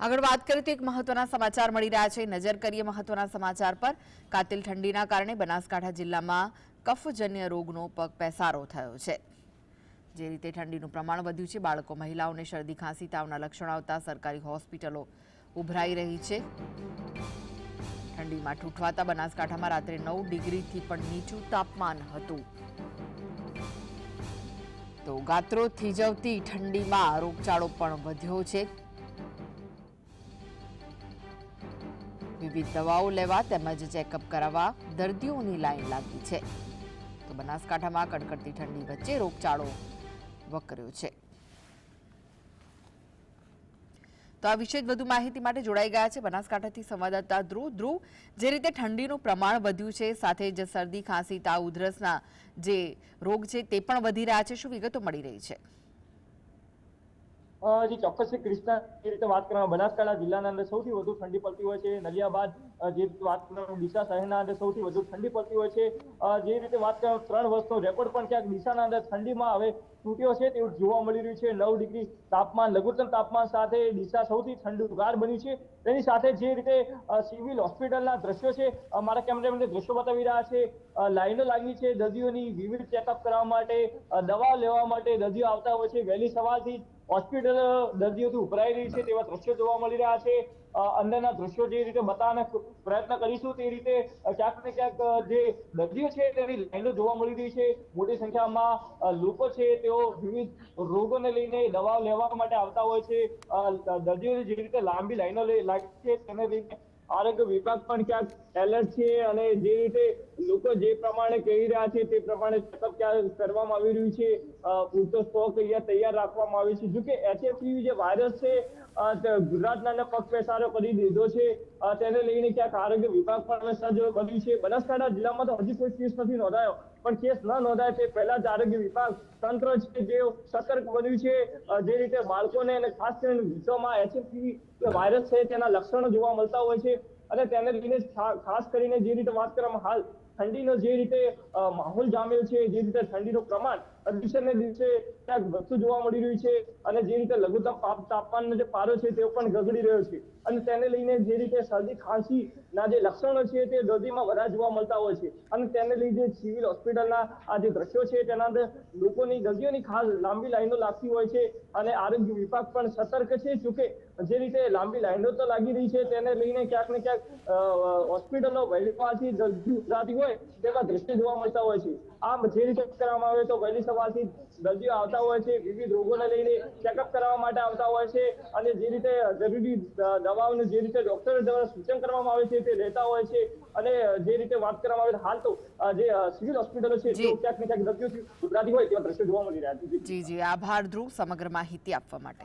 આગળ વાત કરીએ તો એક મહત્વના સમાચાર મળી રહ્યા છે. નજર કરીએ મહત્વના સમાચાર પર. કાતિલ ઠંડીના કારણે બનાસકાંઠા જિલ્લામાં કફજન્ય રોગનો પગ પેસારો થયો છે. જે રીતે ઠંડીનું પ્રમાણ વધ્યું છે, બાળકો, મહિલાઓને શરદી, ખાંસી, તાવના લક્ષણ આવતા સરકારી હોસ્પિટલો ઉભરાઈ રહી છે. ઠંડીમાં ઠૂંઠવાતા બનાસકાંઠામાં રાત્રે નવ ડિગ્રીથી પણ નીચું તાપમાન હતું. તો ગાત્રો થીજવતી ઠંડીમાં રોગચાળો પણ વધ્યો છે. વિવિધ દવાઓ લેવા તેમજ ચેકઅપ કરાવવા દર્દીઓની લાઈન લાગી છે. તો બનાસકાંઠામાં કડકડતી ઠંડી વચ્ચે રોગચાળો વકર્યો છે. તો આ વિશે વધુ માહિતી માટે જોડાઈ ગયા છે બનાસકાંઠાથી સંવાદદાતા ધ્રુવ. ધ્રુવ, જે રીતે ઠંડીનું પ્રમાણ વધ્યું છે, સાથે જ શરદી, ખાંસી, તાવ, ઉધરસના જે રોગ છે તે પણ વધી રહ્યા છે. શું વિગતો મળી રહી છે? જે ચોક્કસ છે ક્રિષ્ના એ રીતે વાત કરવામાં બનાસકાંઠા જિલ્લાના અંદર સૌથી વધુ ઠંડી પડતી હોય છે નલિયા બાદ જે વાત કરવામાં ડીસા શહેરના અંદર સૌથી વધુ ઠંડી પડતી હોય છે જે રીતે વાત કરવામાં ત્રણ વર્ષનો રેકોર્ડ પણ ક્યાંક ડીસાના અંદર ઠંડીમાં હવે તૂટ્યો છે તેવું જોવા મળી રહ્યું છે. નવ ડિગ્રી તાપમાન, લઘુત્તમ તાપમાન સાથે ડીસા સૌથી ઠંડુગાર બન્યું છે. તેની સાથે જે રીતે સિવિલ હોસ્પિટલના દ્રશ્યો છે મારા કેમેરામેન દ્રશ્યો બતાવી રહ્યા છે લાઈનો લાગી છે, દર્દીઓની વિવિધ ચેકઅપ કરવા માટે દવા લેવા માટે દર્દીઓ આવતા હોય છે. વહેલી સવારથી હોસ્પિટલ દર્દીઓથી ઉભરાઈ રહી છે તેવા દ્રશ્યો જોવા મળી રહ્યા છે. અંદરના દ્રશ્યો જે રીતે બતાવવાનો પ્રયત્ન કરીશું તે રીતે ક્યાંક ને ક્યાંક જે દર્દીઓ છે તેની લાઈનો જોવા મળી રહી છે. મોટી સંખ્યામાં લોકો છે તેઓ વિવિધ રોગોને લઈને દવાઓ લેવા માટે આવતા હોય છે. દર્દીઓની જે રીતે લાંબી લાઈનો લાગી છે તેને લઈને આરોગ્ય વિભાગ પણ ક્યાંક એલર્ટ છે અને જે રીતે લોકો જે પ્રમાણે કહી રહ્યા છે તે પ્રમાણે ચેકઅપ ક્યાં કરવામાં આવી રહ્યું છે પૂરતો સ્ટોક અહીંયા તૈયાર રાખવામાં આવે છે. જોકે એચએફવી જે વાયરસ છે ગુજરાતના અંદર પગ પેસારો કરી દીધો છે તેને લઈને ક્યાંક આરોગ્ય વિભાગ પણ હવે સજ્જ બન્યું છે. બનાસકાંઠા જિલ્લામાં તો હજી કોઈ કેસ નથી નોંધાયો. પણ કેસ ન નોંધાય તે પહેલા જ આરોગ્ય વિભાગ તંત્ર છે જે સતર્ક બન્યું છે જે રીતે બાળકોને અને ખાસ કરીને વિશ્વમાં એચએફવી વાયરસ છે તેના લક્ષણો જોવા મળતા હોય છે. અને તેને લઈને ખાસ કરીને જે રીતે વાત કરવામાં હાલ ઠંડીનો જે રીતે માહોલ જામેલ છે, જે રીતે ઠંડીનું પ્રમાણ દિવસે ને દિવસે ક્યાંક વધતું જોવા મળી રહ્યું છે અને જે રીતે લઘુત્તમ પાપ તાપમાનનો જે પારો છે તે પણ ગગડી રહ્યો છે. અને તેને લઈને જે રીતે શરદી ખાંસી ના જે લક્ષણો છે તે દર્દીમાં વધારે જોવા મળતા હોય છે. અને તેને લીધે સિવિલ હોસ્પિટલના આ જે દ્રશ્યો છે તેના અંદર લોકોની દર્દીઓની ખાસ લાંબી લાઈનો લાગતી હોય છે અને આરોગ્ય વિભાગ પણ સતર્ક છે. જોકે જે રીતે લાંબી લાઈનો તો લાગી રહી છે, તેને લઈને ક્યાંક ને ક્યાંક હોસ્પિટલો વહેલી દર્દી ઉભરાતી હોય તેવા દ્રષ્ટિ જોવા મળતા હોય છે. આમ જે રીતે કરવામાં આવે તો વહેલી સવારથી દર્દીઓ આવતા હોય છે વિવિધ રોગોને લઈને ચેકઅપ કરાવવા માટે આવતા હોય છે અને જે રીતે જરૂરી દવાઓને જે રીતે ડોક્ટર દ્વારા સૂચન કરવામાં આવે છે તે લેતા હોય છે અને જે રીતે વાત કરવામાં આવે હાલ તો જે સિવિલ હોસ્પિટલો છે. તે ક્યાંક ને ક્યાંક દર્દીઓ ગુજરાતી હોય તેવા દ્રશ્યો જોવા મળી રહ્યા છે. જી જી. આભાર ધ્રુવ સમગ્ર માહિતી આપવા માટે.